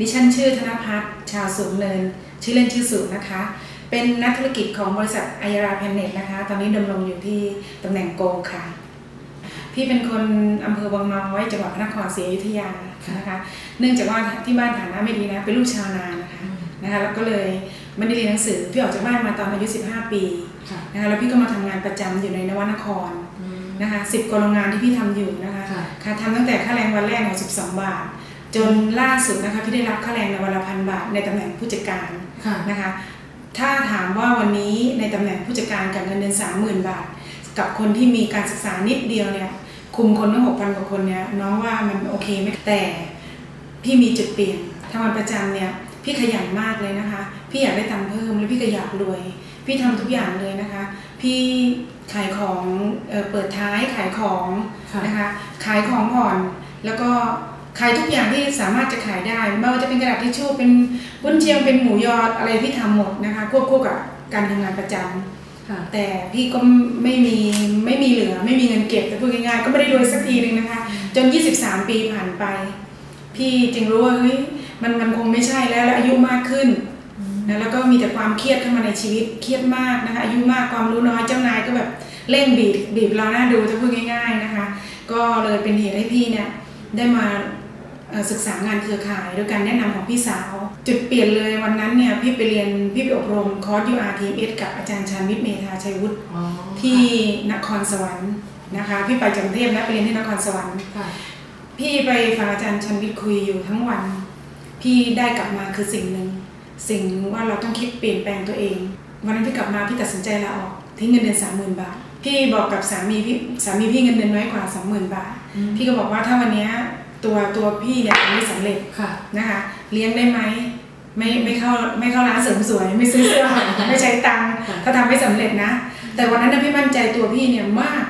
ดิฉันชื่อธนพัฒน์ชาวสูงเนิน ชื่อเล่นชื่อสุนะคะ เป็นนักธุรกิจของบริษัทอายราแพนเน็ตนะคะ ตอนนี้ดำรงอยู่ที่ตำแหน่งโกงค่ะ พี่เป็นคนอำเภอวังน้อยจังหวัดพระนครศรีอยุธยานะคะ เนื่องจากว่าที่บ้านฐานะไม่ดีนะ เป็นลูกชาวนานะคะนะคะแล้วก็เลยไม่ได้เรียนหนังสือพี่ออกจากบ้านมาตอนอายุ 15 ปีค่ะนะคะแล้วพี่ก็มาทำงานประจำอยู่ในนวนครอืมนะคะสิบกว่าโรงงานที่พี่ทำอยู่นะคะค่ะค่ะทำตั้งแต่ค่าแรงวันแรกเนี่ย12 บาท จนล่าสุดนะคะพี่ได้รับค่าแรงในวันละพันบาทในตำแหน่งผู้จัดการค่ะนะคะ ถ้าถามว่าวันนี้ในตำแหน่งผู้จัดการกับเงินเดือน30,000บาท กับคนที่มีการศึกษานิดเดียวเนี่ยคุมคนตั้ง6,000กว่าคนเนี่ยน้องว่ามันโอเคไหมแต่พี่มีจุดเปลี่ยนทำงานประจำเนี่ยพี่ขยันมากเลยนะคะ พี่อยากได้ตังค์เพิ่มแล้วพี่ก็อยากรวย พี่ทำทุกอย่างเลยนะคะ พี่ขายของเอ่อเปิดท้ายขายของค่ะนะคะ ขายของผ่อนแล้วก็ ขายทุกอย่างที่สามารถจะขายได้ไม่ว่าจะเป็นกระดาษทิชชู่เป็นวุ้นเชียงเป็นหมูยอดอะไรพี่ทำหมดนะคะควบคู่กับการทำงานประจำค่ะแต่พี่ก็ไม่มีไม่มีเหลือไม่มีเงินเก็บแต่พูดง่ายๆก็ไม่ได้รวยสักทีหนึ่งนะคะ จน 23 ปีผ่านไป พี่จึงรู้ว่าเฮ้ยมันมันคงไม่ใช่แล้วแล้วอายุมากขึ้นนะแล้วก็มีแต่ความเครียดเข้ามาในชีวิตเครียดมากนะคะอายุมากความรู้น้อยเจ้านายก็แบบเร่งบีบบีบเราหน้าดูจะพูดง่าย ๆนะคะ ก็เลยเป็นเหตุให้พี่เนี่ยได้มาเอ่อ ศึกษางานเครือข่าย โดยการแนะนำของพี่สาว จุดเปลี่ยนเลยวันนั้นเนี่ยพี่ไปเรียนพี่ไปอบรมคอร์ส URTMS กับอาจารย์ชาญวิทย์เมธาชัยวุฒิอ๋อที่นครสวรรค์นะคะพี่ไปจากกรุงเทพนะไปเรียนที่นครสวรรค์ค่ะพี่ไปฟังอาจารย์ชันวิทย์คุยอยู่ทั้งวัน พี่ได้กลับมาคือสิ่งหนึ่งสิ่งว่าเราต้องคิดเปลี่ยนแปลงตัวเอง วันนั้นพี่กลับมาพี่ตัดสินใจลาออกทิ้งเงินเดือนสามหมื่นบาทพี่บอกกับสามีพี่สามีพี่เงินเดือนน้อยกว่าสองหมื่นบาทอืมพี่ก็บอกว่าถ้าวันเนี้ย ตัวตัวพี่เนี่ยทำไม่สำเร็จค่ะนะคะ เลี้ยงได้ไหมไม่ไม่เข้าไม่เข้าร้านเสริมสวย ไม่ซื้อเสื้อไม่ใช้ตังค์ค่ะถ้าทำไม่สำเร็จนะ แต่วันนั้นนะพี่มั่นใจตัวพี่เนี่ยมาก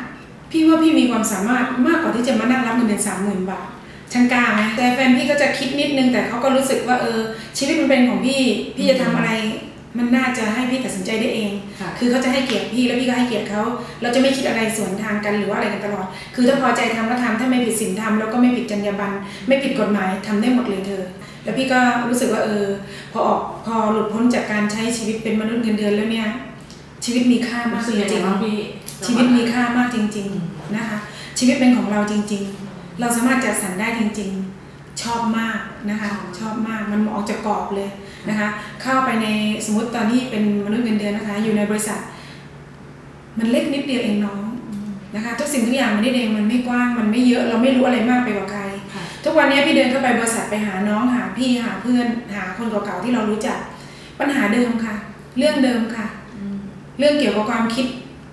พี่ว่าพี่มีความสามารถมากกว่าที่จะมานั่งรับเงินเดือนสามหมื่นบาทช่างกล้าไหมแต่แฟนพี่ก็จะคิดนิดนึงแต่เขาก็รู้สึกว่าเออชีวิตมันเป็นของพี่ พี่จะทำอะไร มันน่าจะให้พี่ตัดสินใจได้เองค่ะคือเขาจะให้เกียรติพี่แล้วพี่ก็ให้เกียรติเขา เราจะไม่คิดอะไรสวนทางกันหรือว่าอะไรกันตลอด คือถ้าพอใจทำก็ทำถ้าไม่ผิดศีลธรรมแล้วก็ไม่ผิดจรรยาบรรณ ไม่ผิดกฎหมายทำได้หมดเลยเธอ แล้วพี่ก็รู้สึกว่าเออ พอออกพอหลุดพ้นจากการใช้ชีวิตเป็นมนุษย์เงินเดือนแล้วเนี่ย ชีวิตมีค่ามากรู้สึกยังไงบ้างพี่ชีวิตมีค่ามากจริง ๆนะคะ ชีวิตเป็นของเราจริง ๆ เราสามารถจัดสรรได้จริง ๆ ชอบมากนะคะชอบมากมันออกจากกรอบเลยนะคะเข้าไปในสมมติตอนที่เป็นมนุษย์เงินเดือนนะคะ อยู่ในบริษัท มันเล็กนิดเดียวเองน้องนะคะทุกสิ่งทุกอย่างมันนิดเองมันไม่กว้างมันไม่เยอะเราไม่รู้อะไรมากไปกว่าใครค่ะทุกวันนี้พี่เดินเข้าไปบริษัทไปหาน้องหาพี่หาเพื่อนหาคนเก่าๆที่เรารู้จัก ปัญหาเดิมค่ะ เรื่องเดิมค่ะอืมเรื่องเกี่ยวกับความคิด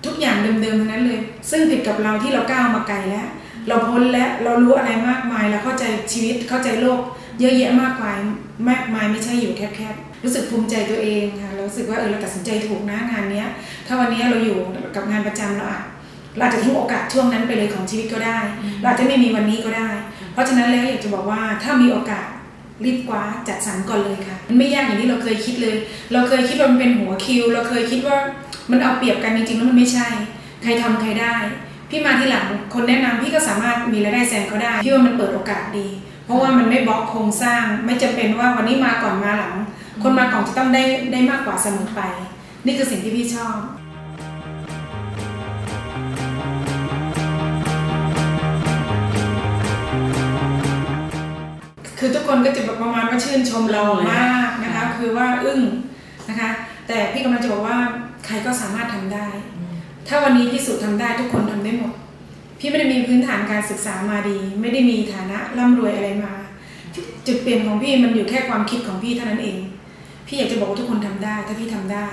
ทุกอย่างเดิมๆทั้งนั้นเลย ซึ่งผิดกับเราที่เราก้าวมาไกลแล้ว เราพ้นแล้วเรารู้อะไรมากมายเราเข้าใจชีวิตเข้าใจโลก เยอะแยะมากมายมากมายไม่ใช่อยู่แคบๆรู้สึกภูมิใจตัวเองค่ะเรารู้สึกว่าเออเราตัดสินใจถูกนะงานเนี้ย ถ้าวันนี้เราอยู่กับงานประจำเราอาจเราอาจจะทิ้งโอกาสช่วงนั้นไปเลยของชีวิตก็ได้ เราอาจจะไม่มีวันนี้ก็ได้ เพราะฉะนั้นแล้วอยากจะบอกว่าถ้ามีโอกาสรีบคว้าจัดสรรก่อนเลยค่ะ มันไม่ยากอย่างที่เราเคยคิดเลย เราเคยคิดว่ามันเป็นหัวคิว เราเคยคิดว่ามันเอาเปรียบกันจริงๆแล้วมันไม่ใช่ ใครทำใครได้ พี่มาที่หลังคนแนะนำพี่ก็สามารถมีรายได้แซงเขาได้พี่ว่ามันเปิดโอกาสดี เพราะว่ามันไม่บล็อกโครงสร้าง ไม่จำเป็นว่าวันนี้มาก่อนมาหลัง คนมาก่อนจะต้องได้ได้มากกว่าเสมอไป นี่คือสิ่งที่พี่ชอบคือทุกคนก็จะแบบประมาณว่าชื่นชมเรามากนะคะ คือว่าอึ้งนะคะ แต่พี่กำลังจะบอกว่าใครก็สามารถทำได้อืม ถ้าวันนี้พิสูจน์ทำได้ทุกคนทำได้หมด พี่ไม่ได้มีพื้นฐานการศึกษามาดี ไม่ได้มีฐานะร่ำรวยอะไรมา จุดเปลี่ยนของพี่มันอยู่แค่ความคิดของพี่เท่านั้นเอง พี่อยากจะบอกว่าทุกคนทำได้ ถ้าพี่ทำได้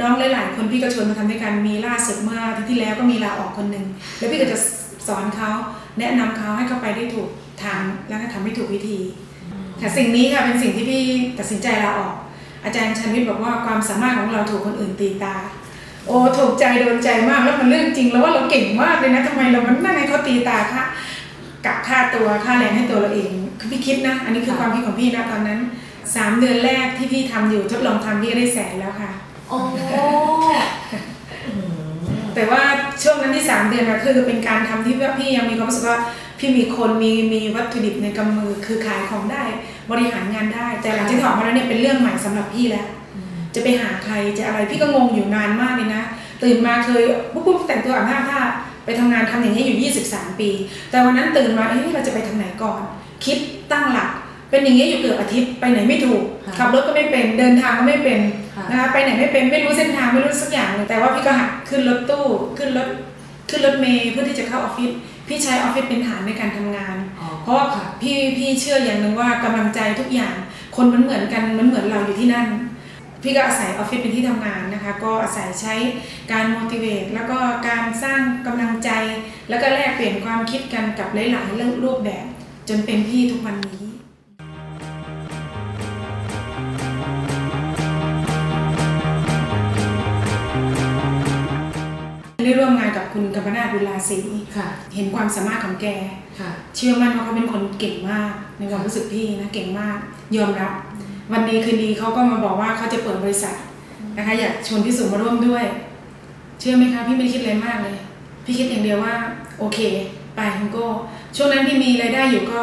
น้องหลายๆ คนพี่ก็ชวนมาทำด้วยกันมีล่าสุดเมื่ออาที่แล้วก็มีลาออกคนหนึ่งแล้วพี่ก็จะสอนเขาแนะนำเขาให้เขาไปได้ถูกทางแล้วก็ทำให้ถูกวิธีแต่สิ่งนี้ค่ะเป็นสิ่งที่พี่ตัดสินใจลาออก อาจารย์ชันวิทย์บอกว่าความสามารถของเราถูกคนอื่นตีตา โอ้ถูกใจโดนใจมากแล้วมันเรื่องจริงแล้วว่าเราเก่งมากเลยนะทำไมเรามันนั่งให้เขาตีตาค่ะกับค่าตัวค่าแรงให้ตัวเราเองคือพี่คิดนะ อันนี้คือความคิดของพี่นะตอนนั้นสามเดือนแรกที่พี่ทำอยู่ทดลองทำพี่ก็ได้แสนแล้วค่ะโอ้อืมแต่ว่าช่วงนั้นที่สามเดือนนะคือเป็นการทำที่ว่าพี่ยังมีความรู้สึกว่าพี่มีคนมีมีวัตถุดิบในกำมือคือขายของได้บริหารงานได้ แต่หลังจากที่ออกมาแล้วเนี่ยเป็นเรื่องใหม่สำหรับพี่แล้ว จะไปหาใครจะอะไรพี่ก็งงอยู่นานมากเลยนะ ตื่นมาเคยปุ๊บปุ๊บแต่งตัวอาบน้ำท่าไปทำงานทำอย่างนี้ยอยู่ 23 ปี แต่วันนั้นตื่นมาเอ้ยเราจะไปทางไหนก่อน คิดตั้งหลัก เป็นอย่างนี้ยอยู่เกือบอาทิตย์ไปไหนไม่ถูกค่ะขับรถก็ไม่เป็นเดินทางก็ไม่เป็นค่ะนะคะไปไหนไม่เป็นไม่รู้เส้นทางไม่รู้สักอย่างเลยแต่ว่าพี่ก็หักขึ้นรถตู้ขึ้นรถขึ้นรถเมล์เพื่อที่จะเข้าออฟฟิศพี่ใช้ออฟฟิศเป็นฐานในการทำงานอ๋อเพราะว่าพี่พี่เชื่ออย่างหนึ่งว่ากำลังใจทุกอย่าง คนมันเหมือนกันมันเหมือนเราอยู่ที่นั่น พี่ก็อาศัยออฟฟิศเป็นที่ทำงานนะคะ ก็อาศัยใช้การ motivate แล้วก็การสร้างกำลังใจ แล้วก็แลกเปลี่ยนความคิดกันกับหลายๆเรื่องรูปแบบ จนเป็นพี่ทุกวันนี้ได้ร่วมงานกับคุณกัมปนาทบุญราศรีค่ะเห็นความสามารถของแกค่ะเชื่อมั่นว่าเขาเป็นคนเก่งมาก ในความรู้สึกพี่นะ เก่งมาก ยอมรับ วันนี้คืนดีเขาก็มาบอกว่าเขาจะเปิดบริษัทนะคะ อยากชวนพี่สุมาร่วมด้วย เชื่อไหมคะพี่ไม่ได้คิดอะไรมากเลย พี่คิดอย่างเดียวว่าโอเค ไปคุณโก้ช่วงนั้นพี่มีรายได้อยู่ก็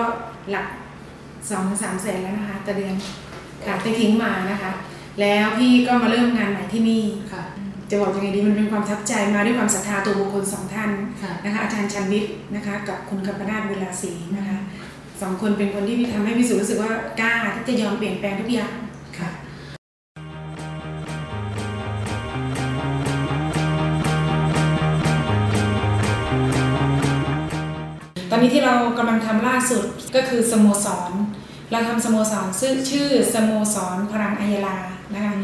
หลักสองถึงสามแสนแล้วนะคะต่อเดือนค่ะไปทิ้งมานะคะ แล้วพี่ก็มาเริ่มงานใหม่ที่นี่ค่ะจะบอกยังไงดีมันเป็นความประทับใจมาด้วยความศรัทธาตัวบุคคลสองท่านค่ะนะคะอาจารย์ชันวิทย์นะคะ กับคุณกัมปนาทบุญราศีนะคะ สองคนเป็นคนที่พี่ทำให้พี่สุรู้สึกว่ากล้าที่จะยอมเปลี่ยนแปลงทุกอย่างค่ะตอนนี้ที่เรากำลังทำล่าสุดก็คือสโมสร เราทำสโมสรซึ่งชื่อสโมสรพลังอัยลานะคะ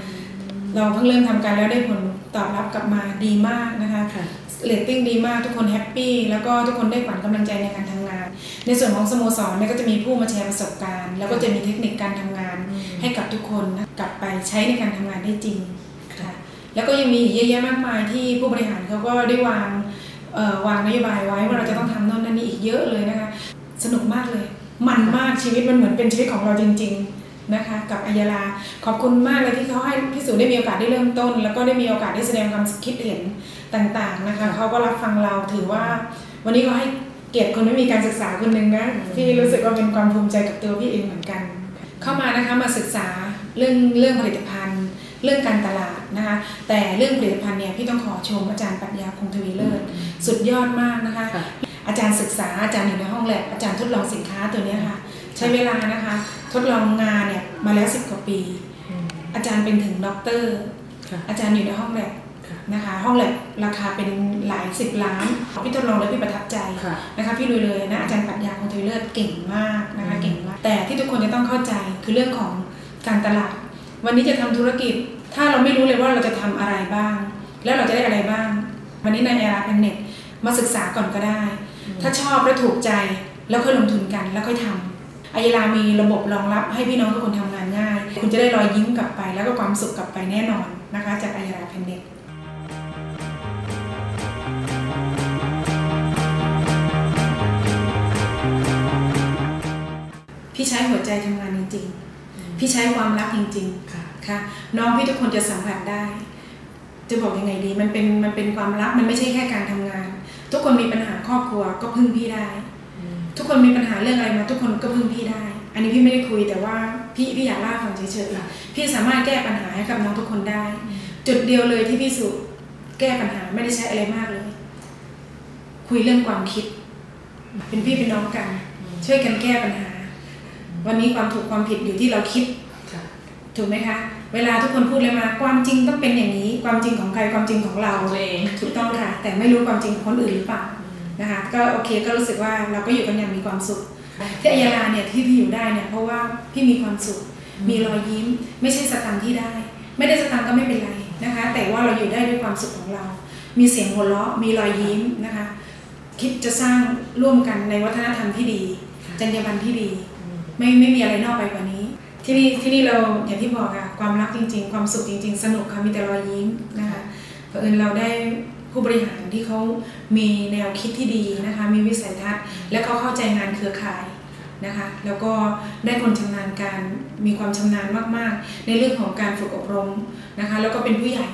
เราเพิ่งเริ่มทำกันแล้วได้ผลตอบรับกลับมาดีมากนะคะค่ะเรตติ้งดีมากทุกคนแฮปปี้แล้วก็ทุกคนได้ขวัญกำลังใจในการทำงาน ในส่วนของสโมสรเนี่ยก็จะมีผู้มาแชร์ประสบการณ์ แล้วก็จะมีเทคนิคการทำงานอืมให้กับทุกคนนะกลับไปใช้ในการทำงานได้จริงค่ะแล้วก็ยังมีอีกเยอะแยะมากมายที่ผู้บริหารเขาก็ได้วางเอ่อวางนโยบายไว้ว่าเราจะต้องทำโน่นนั่นนี่อีกเยอะเลยนะคะ สนุกมากเลย มันมากชีวิตมันเหมือนเป็นชีวิตของเราจริง ๆนะคะ กับอัยยาลาขอบคุณมากเลยที่เขาให้พี่สุได้มีโอกาสได้เริ่มต้น แล้วก็ได้มีโอกาสได้แสดงความคิดเห็นต่างๆนะคะเขาก็รับฟังเราถือว่าวันนี้เขาให้ เกียรติคนไม่มีการศึกษาคนหนึ่งนะพี่รู้สึกว่าเป็นความภูมิใจกับตัวพี่เองเหมือนกัน เข้ามานะคะมาศึกษาเรื่องเรื่องผลิตภัณฑ์ เรื่องการตลาดนะคะแต่เรื่องผลิตภัณฑ์เนี่ยพี่ต้องขอชมอาจารย์ปรัญญาคงทวีเลิศสุดยอดมากนะคะค่ะอาจารย์ศึกษาอาจารย์อยู่ในห้องแลบอาจารย์ทดลองสินค้าตัวเนี้ยค่ะ ใช้เวลานะคะ ทดลองงานเนี่ยมาแล้วสิบกว่าปีอืมอาจารย์เป็นถึงด็อกเตอร์ค่ะอาจารย์อยู่ในห้องแลบค่ะ นะคะ ห้องแลบราคาเป็นหลายสิบล้านพี่ทดลองแล้วพี่ประทับใจค่ะนะคะพี่ลุยเลยนะอาจารย์ปรัชญาคงทวีเลิศเก่งมากนะคะอืมเก่งมาก แต่ที่ทุกคนจะต้องเข้าใจคือเรื่องของการตลาด วันนี้จะทำธุรกิจ ถ้าเราไม่รู้เลยว่าเราจะทำอะไรบ้าง แล้วเราจะได้อะไรบ้าง วันนี้ในแอร์เป็นเน็ตมาศึกษาก่อนก็ได้ ถ้าชอบและถูกใจแล้วค่อยลงทุนกันแล้วค่อยทำอายลามีระบบรองรับให้พี่น้องทุกคนทำงานง่าย คุณจะได้รอยยิ้มกลับไป แล้วก็ความสุขกลับไปแน่นอนนะคะ จากอายลาเพนเน็ต ใช้หัวใจทำงานจริงๆ พี่ใช้ความรักจริงๆค่ะค่ะน้องพี่ทุกคนจะสัมผัสได้ จะบอกยังไงดี มันเป็นมันเป็นความรักมันไม่ใช่แค่การทำงาน ทุกคนมีปัญหาครอบครัวก็พึ่งพี่ได้อืมทุกคนมีปัญหาเรื่องอะไรมา ทุกคนก็พึ่งพี่ได้ อันนี้พี่ไม่ได้คุยแต่ว่าพี่พี่อยากเล่าให้ฟังเฉยๆพี่สามารถแก้ปัญหาให้กับน้องทุกคนได้ จุดเดียวเลยที่พี่สุแก้ปัญหาไม่ได้ใช้อะไรมากเลย คุยเรื่องความคิด เป็นพี่เป็นน้องกัน ช่วยกันแก้ปัญหา วันนี้ความถูกความผิดอยู่ที่เราคิดค่ะถูกไหมคะ เวลาทุกคนพูดเลยมา ความจริงต้องเป็นอย่างนี้ ความจริงของใครความจริงของเราตัวเองถูกต้องค่ะ แต่ไม่รู้ความจริงของคนอื่นหรือเปล่านะคะก็โอเคก็รู้สึกว่าเราก็อยู่กันอย่างมีความสุขที่อัยยาลาเนี่ยที่พี่อยู่ได้เนี่ยเพราะว่าพี่มีความสุข มีรอยยิ้ม ไม่ใช่สตังค์ที่ได้ ไม่ได้สตังค์ก็ไม่เป็นไรนะคะ แต่ว่าเราอยู่ได้ด้วยความสุขของเรา มีเสียงหัวเราะมีรอยยิ้มนะคะ คิดจะสร้างร่วมกันในวัฒนธรรมที่ดีค่ะจรรยาบรรณที่ดีอืม ไม่ไม่มีอะไรนอกไปกว่านี้ ที่นี่ที่นี่เราอย่างที่บอกค่ะความรักจริง ๆ ความสุขจริง ๆ สนุกค่ะมีแต่รอยยิ้มนะคะเผอิญเราได้ผู้บริหารที่เขามีแนวคิดที่ดีนะคะ มีวิสัยทัศน์ และเขาเข้าใจงานเครือข่ายนะคะ แล้วก็ได้คนชำนาญการมีความชำนาญมากๆ ในเรื่องของการฝึกอบรมนะคะ แล้วก็เป็นผู้ใหญ่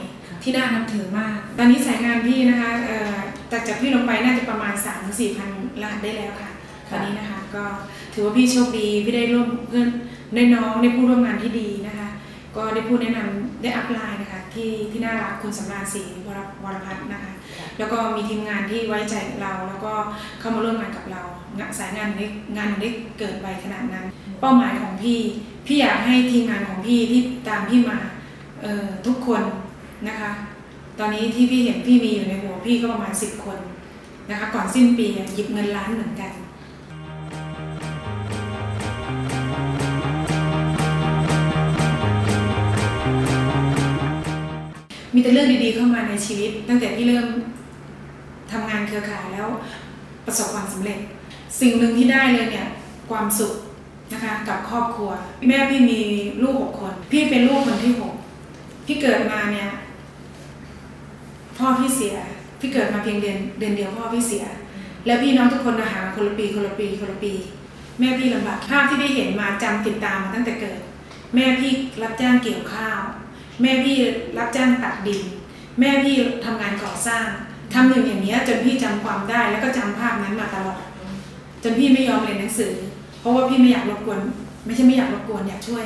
ที่น่านับถือมาก ตอนนี้สายงานพี่นะคะเอ่อจากจากพี่ลงไปน่าจะประมาณ3 4 0 0 0รหัสได้แล้วค่ะตอนนี้นะคะก็ ถือว่าพี่โชคดีพี่ได้ร่วมเพื่อนได้น้องได้ผู้ร่วมงานที่ดีนะคะ ก็ได้ผู้แนะนำได้อัพไลน์นะคะที่ที่น่ารักคุณสำราญศรีวรวรพัฒน์นะคะ แล้วก็มีทีมงานที่ไว้ใจเรา แล้วก็เข้ามาร่วมงานกับเรางานสายงานนี้งานได้เกิดไวขนาดนั้น เป้าหมายของพี่พี่อยากให้ทีมงานของพี่ที่ตามพี่มาทุกคนนะคะ ตอนนี้ที่พี่เห็นพี่มีอยู่ในหัวพี่ก็ประมาณ 10 คนนะคะ ก่อนสิ้นปีหยิบเงินล้านเหมือนกัน มีแต่เรื่องดีๆเข้ามาในชีวิต ตั้งแต่พี่เริ่มทำงานเครือข่ายแล้วประสบความสำเร็จ สิ่งหนึ่งที่ได้เลยเนี่ยความสุขนะคะกับครอบครัว แม่พี่มีลูกหกคน พี่เป็นลูกคนที่หกพี่เกิดมาเนี่ยพ่อพี่เสีย พี่เกิดมาเพียงเดือนเดือนเดียวพ่อพี่เสีย แล้วพี่น้องทุกคนมาหาคนละปีคนละปีคนละปี แม่พี่ลำบากภาพที่พี่เห็นมาจำติดตามมาตั้งแต่เกิด แม่พี่รับจ้างเกี่ยวข้าว แม่พี่รับจ้างตักดิน แม่พี่ทำงานก่อสร้างทำอยู่อย่างเนี้ยจนพี่จำความได้แล้วก็จำภาพนั้นมาตลอด จนพี่ไม่ยอมเรียนหนังสือ เพราะว่าพี่ไม่อยากรบกวน ไม่ใช่ไม่อยากรบกวนอยากช่วย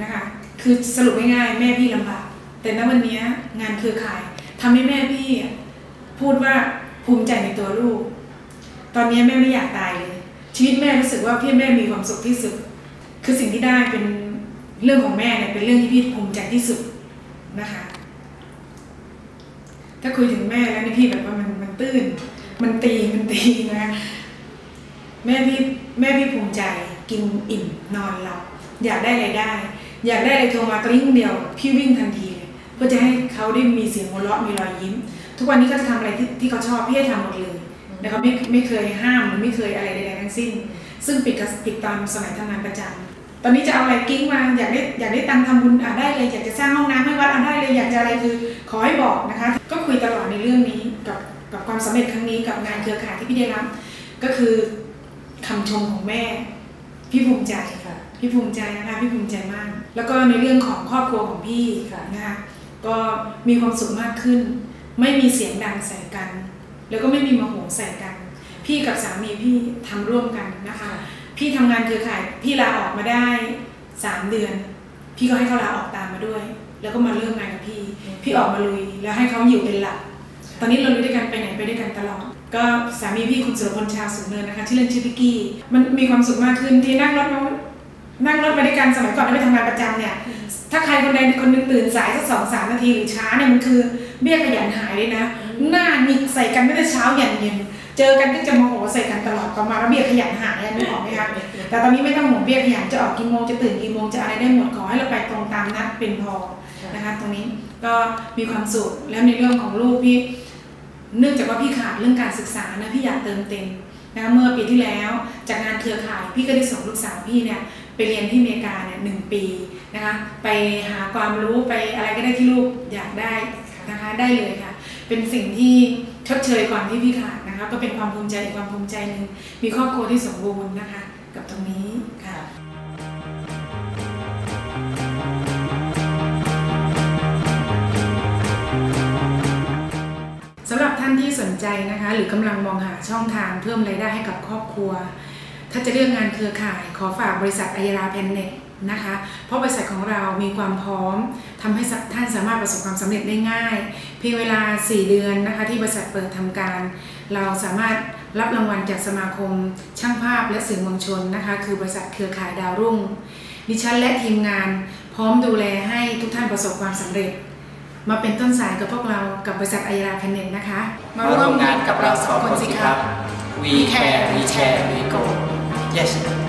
นะคะคือสรุปง่ายๆแม่พี่ลำบากแต่ณวันนี้งานคือขายทำให้แม่พี่พูดว่าภูมิใจในตัวลูก ตอนนี้แม่ไม่อยากตายเลยชีวิตแม่รู้สึกว่าพี่แม่มีความสุขที่สุด คือสิ่งที่ได้เป็น เรื่องของแม่เนี่ยเป็นเรื่องที่พี่ภูมิใจที่สุดนะคะ ถ้าคุยถึงแม่แล้วนี่พี่แบบว่ามันมันตื้น มันตีมันตีนะ แม่พี่แม่พี่ภูมิใจกินอิ่มนอนหลับอยากได้อะไรได้ อยากได้อะไรโทรมากริ้งเดียว พี่วิ่งทันทีเลยเพื่อจะให้เขาได้มีเสียงหัวเราะมีรอยยิ้ม ทุกวันนี้เขาจะทำอะไรที่ที่เขาชอบพี่ให้ทำหมดเลยนะครับไม่ไม่เคยห้ามหรือไม่เคยอะไรใดๆทั้งสิ้น ซึ่งปิดกับปิดตอนสมัยทำงานประจำ อนนี้จะเอาอะไรกิ้งมาอยากได้อยากได้ตังค์ทำบุญอะได้เลยอยากจะสร้างห้องน้ำให้วัดอะได้เลยอยากจะอะไรคือขอให้บอกนะคะ ก็คุยตลอดในเรื่องนี้กับกับความสำเร็จครั้งนี้กับงานเครือข่ายที่พี่ได้รับก็คือคำชมของแม่ พี่ภูมิใจค่ะพี่ภูมิใจนะคะพี่ภูมิใจมาก แล้วก็ในเรื่องของครอบครัวของพี่ค่ะนะคะก็มีความสุขมากขึ้น ไม่มีเสียงดังใส่กัน แล้วก็ไม่มีโมโหใส่กัน พี่กับสามีพี่ทำร่วมกันนะคะ พี่ทำงานเครือข่ายพี่ลาออกมาได้สามเดือน พี่ก็ให้เขาลาออกตามมาด้วย แล้วก็มาเริ่มงานกับพี่ พี่ออกมาลุยแล้วให้เขาอยู่เป็นหลัก ตอนนี้เราลุยด้วยกันไปไหนไปด้วยกันตลอด ก็สามีพี่คุณสุรพลชาวสูงเนินนะคะชื่อเล่นชื่อพิกกี้ มันมีความสุขมากขึ้นที่นั่งรถมานั่งรถมาด้วยกันสมัยก่อนที่ไปทำงานประจำเนี่ย ถ้าใครคนใดคนหนึงตื่นสายสักสองสามนาทีหรือช้าเนี่ยมันคือเบี้ยขยันหายเลยนะ หน้าหงิกใส่กันไม่ได้เช้ายันเย็น เจอกันก็จะโมโหใส่กันตลอดประมาณว่าเบี้ยขยันหายอะนึกออกไหมคะแต่ตอนนี้ไม่ต้องห่วงเบี้ยขยันจะออกกี่โมงจะตื่นกี่โมงจะอะไรได้หมดขอให้เราไปตรงตามนัดเป็นพอนะคะตรงนี้ก็มีความสุขแล้วในเรื่องของลูกพี่เนื่องจากว่าพี่ขาดเรื่องการศึกษานะพี่อยากเติมเต็มนะคะเมื่อปีที่แล้วจากงานเครือข่ายพี่ก็ได้ส่งลูกสาวพี่เนี่ยไปเรียนที่อเมริกาเนี่ยหนึ่งปีนะคะไปหาความรู้ไปอะไรก็ได้ที่ลูกอยากได้นะคะได้เลยค่ะ เป็นสิ่งที่ชดเชยความที่พี่ขาดนะคะ ก็เป็นความภูมิใจอีกความภูมิใจหนึ่งมีครอบครัวที่สมบูรณ์นะคะ กับตรงนี้ค่ะสำหรับท่านที่สนใจนะคะ หรือกำลังมองหาช่องทางเพิ่มรายได้ให้กับครอบครัว ถ้าจะเลือกงานเครือข่าย ขอฝากบริษัทไอยราแพนเน็ต นะคะ เพราะบริษัทของเรามีความพร้อมทำให้ท่านสามารถประสบความสำเร็จได้ง่าย เพียงเวลา 4 เดือนนะคะที่บริษัทเปิดทำการ เราสามารถรับรางวัลจากสมาคม ช่างภาพและสื่อมวลชนนะคะ คือบริษัทเครือข่ายดาวรุ่ง ดิฉันและทีมงานพร้อมดูแลให้ทุกท่านประสบความสำเร็จ มาเป็นต้นสายกับพวกเรากับบริษัทไอยาราแพนเน็ตนะคะ มาร่วมงานกับเราสองคนสิครับ We care, we share, we go. Yes.